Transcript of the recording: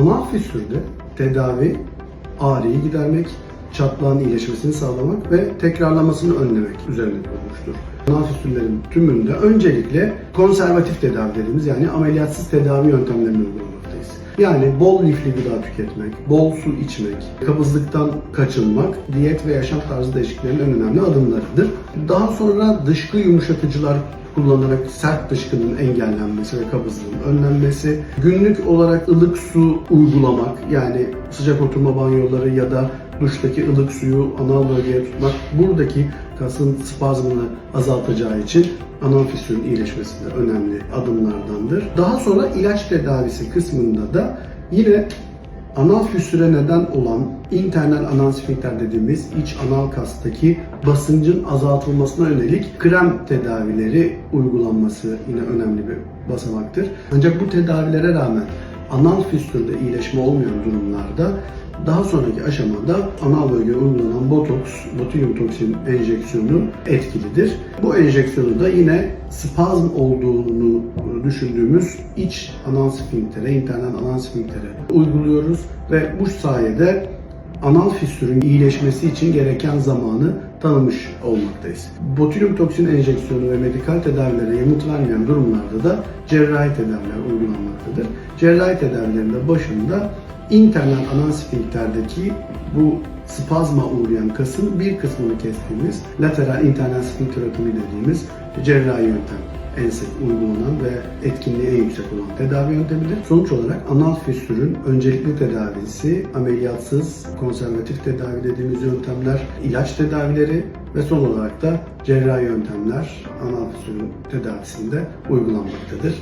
Anal fistülde tedavi ağrıyı gidermek, çatlağın iyileşmesini sağlamak ve tekrarlamasını önlemek üzerine kurulmuştur. Anal fistüllerin tümünde öncelikle konservatif tedavi dediğimiz yani ameliyatsız tedavi yöntemlerini uygulamaktayız. Yani bol lifli gıda tüketmek, bol su içmek, kabızlıktan kaçınmak, diyet ve yaşam tarzı değişikliklerinin en önemli adımlarıdır. Daha sonra dışkı yumuşatıcılar kullanarak sert dışkının engellenmesi ve kabızlığın önlenmesi, günlük olarak ılık su uygulamak yani sıcak oturma banyoları ya da duştaki ılık suyu anal bölgeye tutmak buradaki kasın spazmını azaltacağı için anal fistülün iyileşmesinde önemli adımlardandır. Daha sonra ilaç tedavisi kısmında da yine anal füstüre neden olan internal anal sfinkter dediğimiz iç anal kastaki basıncın azaltılmasına yönelik krem tedavileri uygulanması yine önemli bir basamaktır. Ancak bu tedavilere rağmen anal füstürde iyileşme olmayan durumlarda daha sonraki aşamada anal bölgeye uygulanan botoks, botulyum toksin enjeksiyonu etkilidir. Bu enjeksiyonu da yine spazm olduğunu düşündüğümüz iç anal sfinktere, internal anal sfinktere uyguluyoruz ve bu sayede anal fistürün iyileşmesi için gereken zamanı tanımış olmaktayız. Botulyum toksin enjeksiyonu ve medikal tedavilere yanıt vermeyen durumlarda da cerrahi tedaviler uygulanmaktadır. Cerrahi tedavilerin de başında internal anal sfinkterdeki bu spazma uğrayan kasın bir kısmını kestiğimiz lateral internal sfinkterotomi dediğimiz cerrahi yöntem en sık uygulanan ve etkinliği en yüksek olan tedavi yöntemidir. Sonuç olarak anal fistürün öncelikli tedavisi ameliyatsız konservatif tedavi dediğimiz yöntemler, ilaç tedavileri ve son olarak da cerrahi yöntemler anal fistürün tedavisinde uygulanmaktadır.